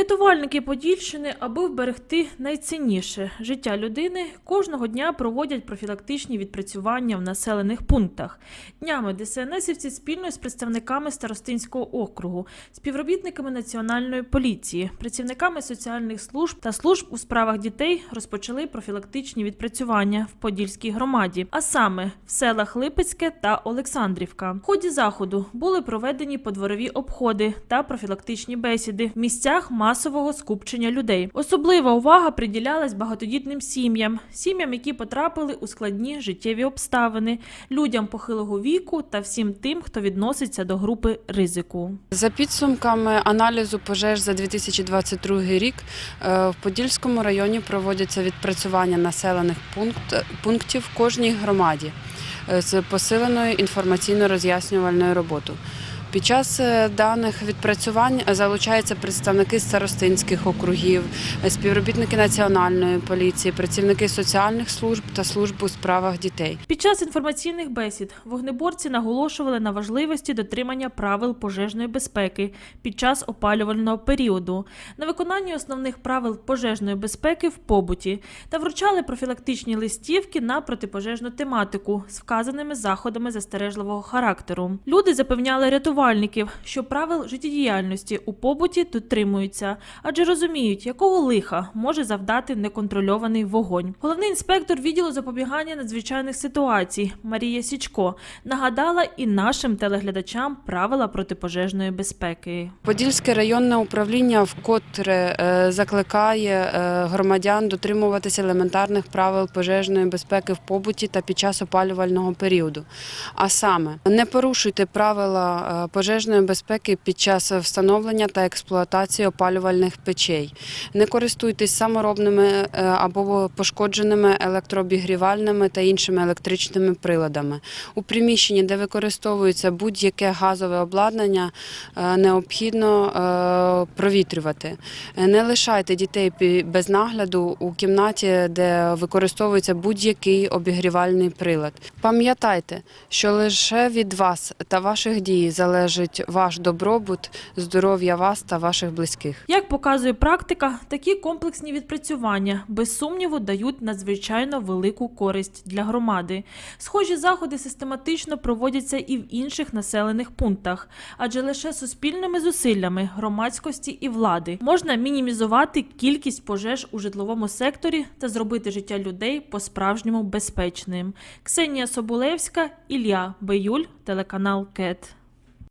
Рятувальники Подільщини, аби вберегти найцінніше життя людини, кожного дня проводять профілактичні відпрацювання в населених пунктах. Днями ДСНСівці спільно з представниками Старостинського округу, співробітниками національної поліції, працівниками соціальних служб та служб у справах дітей розпочали профілактичні відпрацювання в Подільській громаді, а саме в селах Липецьке та Олександрівка. В ході заходу були проведені подворові обходи та профілактичні бесіди в місцях масового скупчення людей. Особлива увага приділялась багатодітним сім'ям, сім'ям, які потрапили у складні життєві обставини, людям похилого віку та всім тим, хто відноситься до групи ризику. За підсумками аналізу пожеж за 2022 рік е, в Подільському районі проводяться відпрацювання населених пункт, пунктів кожній громаді е, з посиленою інформаційно-роз'яснювальною роботою. Під час е, даних відпрацювань залучаються представники старостинських округів, е, співробітники національної поліції, працівники соціальних служб та служб у справах дітей. Під час інформаційних бесід вогнеборці наголошували на важливості дотримання правил пожежної безпеки під час опалювального періоду, на виконанні основних правил пожежної безпеки в побуті та вручали профілактичні листівки на протипожежну тематику з вказаними заходами застережливого характеру. Люди запевняли рятувальників, що правил життєдіяльності у побуті дотримуються, адже розуміють, якого лиха може завдати неконтрольований вогонь. Головний інспектор відділу запобігання надзвичайних ситуацій Марія Січко нагадала і нашим телеглядачам правила протипожежної безпеки. Подільське районне управління вкотре е, закликає е, громадян дотримуватися елементарних правил пожежної безпеки в побуті та під час опалювального періоду. А саме не порушуйте правила е, пожежної безпеки під час встановлення та експлуатації опалювальних печей. Не користуйтесь саморобними е, або пошкодженими електрообігрівальними та іншими електричними приладами. У приміщенні, де використовується будь-яке газове обладнання, е, необхідно е, провітрювати. Не лишайте дітей без нагляду у кімнаті, де використовується будь-який обігрівальний прилад. Пам'ятайте, що лише від вас та ваших дій залежить ваш добробут, здоров'я вас та ваших близьких. Як показує практика, такі комплексні відпрацювання без сумніву дають надзвичайно велику користь для громади. Схожі заходи систематично проводяться і в інших населених пунктах, адже лише суспільними зусиллями громадськості і влади можна мінімізувати кількість пожеж у житловому секторі та зробити життя людей по-справжньому безпечним. Ксенія Соболевська, Ілля Беюль, телеканал КЕТ.